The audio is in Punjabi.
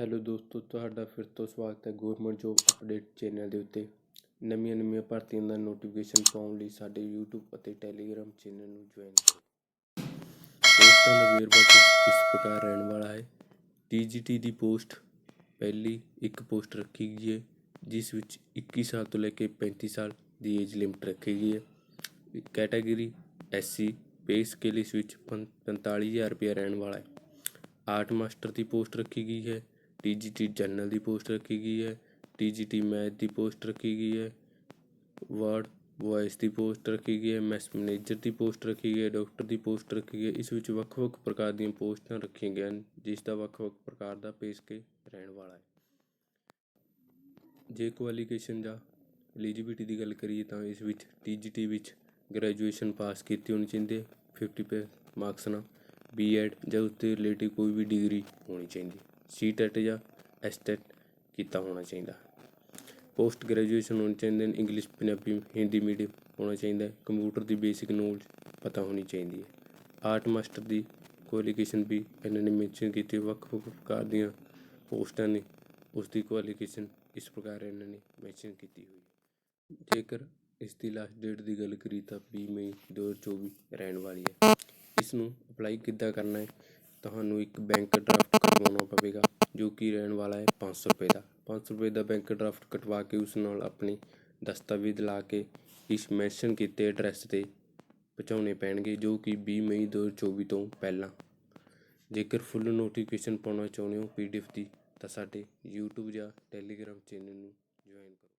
ਹੈਲੋ ਦੋਸਤੋ, ਤੁਹਾਡਾ ਫਿਰ ਤੋਂ ਸਵਾਗਤ ਹੈ ਗਵਰਨਮੈਂਟ ਜੋਬ ਅਪਡੇਟ ਚੈਨਲ ਦੇ ਉੱਤੇ। ਨਵੀਆਂ ਨਵੀਆਂ ਭਰਤੀਆਂ ਦਾ ਨੋਟੀਫਿਕੇਸ਼ਨ ਪਾਉਣ ਲਈ ਸਾਡੇ YouTube ਅਤੇ Telegram ਚੈਨਲ ਨੂੰ ਜੁਆਇਨ ਕਰੋ। ਪੋਸਟਾਂ ਦਾ ਵੇਰਵਾ ਕੁਛ ਇਸ ਪ੍ਰਕਾਰ ਰਹਿਣ ਵਾਲਾ ਹੈ। TGT ਦੀ ਪੋਸਟ, ਪਹਿਲੀ ਇੱਕ ਪੋਸਟ ਰੱਖੀ ਗਈ ਹੈ, ਜਿਸ ਵਿੱਚ 21 ਸਾਲ ਤੋਂ ਲੈ ਕੇ 35 ਸਾਲ ਦੀ ਏਜ ਲਿਮਟ ਰੱਖੀ ਗਈ ਹੈ। ਕੈਟਾਗਰੀ SC ਪੇ ਸਕੇਲ ਇਸ ਵਿੱਚ ਪੰ- 45000 ਰੁਪਏ ਰਹਿਣ ਵਾਲਾ ਹੈ। ਆਰਟ ਮਾਸਟਰ ਦੀ ਪੋਸਟ ਰੱਖੀ ਗਈ ਹੈ ਟੀ ਜਰਨਲ ਦੀ ਪੋਸਟ ਰੱਖੀ ਗਈ ਹੈ ਟੀ ਮੈਥ ਦੀ ਪੋਸਟ ਰੱਖੀ ਗਈ ਹੈ, ਵਰਡ ਵੌਇਸ ਦੀ ਪੋਸਟ ਰੱਖੀ ਗਈ ਹੈ, ਮੈਸ ਮੈਨੇਜਰ ਦੀ ਪੋਸਟ ਰੱਖੀ ਗਈ ਹੈ, ਡਾਕਟਰ ਦੀ ਪੋਸਟ ਰੱਖੀ ਗਈ ਹੈ, ਇਸ ਵਿੱਚ ਵੱਖ-ਵੱਖ ਪ੍ਰਕਾਰ ਦੀਆਂ ਪੋਸਟਾਂ ਰੱਖੀਆਂ ਗਈਆਂ ਹਨ, ਜਿਸ ਦਾ ਵੱਖ-ਵੱਖ ਪ੍ਰਕਾਰ ਦਾ ਪੇਸ਼ ਕੇ ਰਹਿਣ ਵਾਲਾ ਹੈ। ਜੇ ਕੁਆਲੀਫਿਕੇਸ਼ਨ ਜਾਂ ਐਲੀਜੀਬਿਲਿਟੀ ਦੀ ਗੱਲ ਕਰੀਏ ਤਾਂ ਇਸ ਵਿੱਚ ਟੀਜੀਟੀ ਵਿੱਚ ਗ੍ਰੈਜੂਏਸ਼ਨ ਪਾਸ ਕੀਤੀ ਹੋਣੀ ਚਾਹੀਦੀ ਹੈ 50 ਪੇ ਮਾਰਕਸ ਨਾਲ, ਬੀਐਡ ਜਾਂ ਉਸ ਦੇ ਰਿਲੇਟਿਵ ਕੋਈ ਵੀ ਡਿਗਰੀ ਹੋਣੀ ਚਾਹੀਦੀ ਸੀ ਸੀਟੈਟ ਜਾਂ ਐਸ ਐਸਟੈਟ ਕੀਤਾ ਹੋਣਾ ਚਾਹੀਦਾ। ਪੋਸਟ ਗ੍ਰੈਜੂਏਸ਼ਨ ਹੋਣੀ ਚਾਹੀਦੀ ਹੈ ਇੰਗਲਿਸ਼ ਪੰਜਾਬੀ ਹਿੰਦੀ ਮੀਡੀਅਮ ਹੋਣਾ ਚਾਹੀਦਾ ਹੈ ਕੰਪਿਊਟਰ ਦੀ ਬੇਸਿਕ ਨੌਲੇਜ ਪਤਾ ਹੋਣੀ ਚਾਹੀਦੀ ਹੈ। ਆਰਟ ਮਾਸਟਰ ਦੀ ਕੁਆਲੀਫਿਕੇਸ਼ਨ ਵੀ ਇਹਨਾਂ ਨੇ ਮੈਂਸ਼ਨ ਕੀਤੀ ਵੱਖ ਵੱਖ ਪ੍ਰਕਾਰ ਦੀਆਂ ਪੋਸਟਾਂ ਨੇ ਉਸ ਦੀ ਕੁਆਲੀਫਿਕੇਸ਼ਨ ਇਸ ਪ੍ਰਕਾਰ ਇਹਨਾਂ ਨੇ ਮੈਂਸ਼ਨ ਕੀਤੀ ਹੋਈ ਜੇਕਰ ਇਸ ਦੀ ਲਾਸਟ ਡੇਟ ਦੀ ਗੱਲ ਕਰੀ ਤਾਂ 20 ਮਈ 2024 ਰਹਿਣ ਵਾਲੀ ਹੈ। ਇਸ ਨੂੰ ਅਪਲਾਈ ਕਿੱਦਾਂ ਕਰਨਾ ਹੈ? ਤੁਹਾਨੂੰ ਇੱਕ ਬੈਂਕ ਡਰਾਫਟ ਕੀ ਰਹਿਣ ਵਾਲਾ ਹੈ? ਪੰਜ ਸੌ ਰੁਪਏ ਦਾ। ਪੰਜ ਸੌ ਰੁਪਏ ਦਾ ਬੈਂਕ ਡਰਾਫਟ ਕਟਵਾ ਕੇ ਉਸ ਨਾਲ ਆਪਣੇ ਦਸਤਾਵੇਜ਼ ਲਾ ਕੇ ਇਸ ਮੈਂਸ਼ਨ ਕੀਤੇ ਐਡਰੈਸ ਤੇ ਪਹੁੰਚਾਉਣੇ ਪੈਣਗੇ, ਜੋ ਕਿ ਵੀਹ ਮਈ 2024 ਤੋਂ ਪਹਿਲਾਂ। ਜੇਕਰ ਫੁੱਲ ਨੋਟੀਫਿਕੇਸ਼ਨ ਪਾਉਣਾ ਚਾਹੁੰਦੇ ਹੋ ਪੀਡੀਐਫ ਦੀ, ਤਾਂ ਸਾਡੇ ਯੂਟਿਊਬ ਜਾਂ ਟੈਲੀਗ੍ਰਾਮ ਚੈਨਲ ਨੂੰ ਜੁਆਇਨ ਕਰੋ।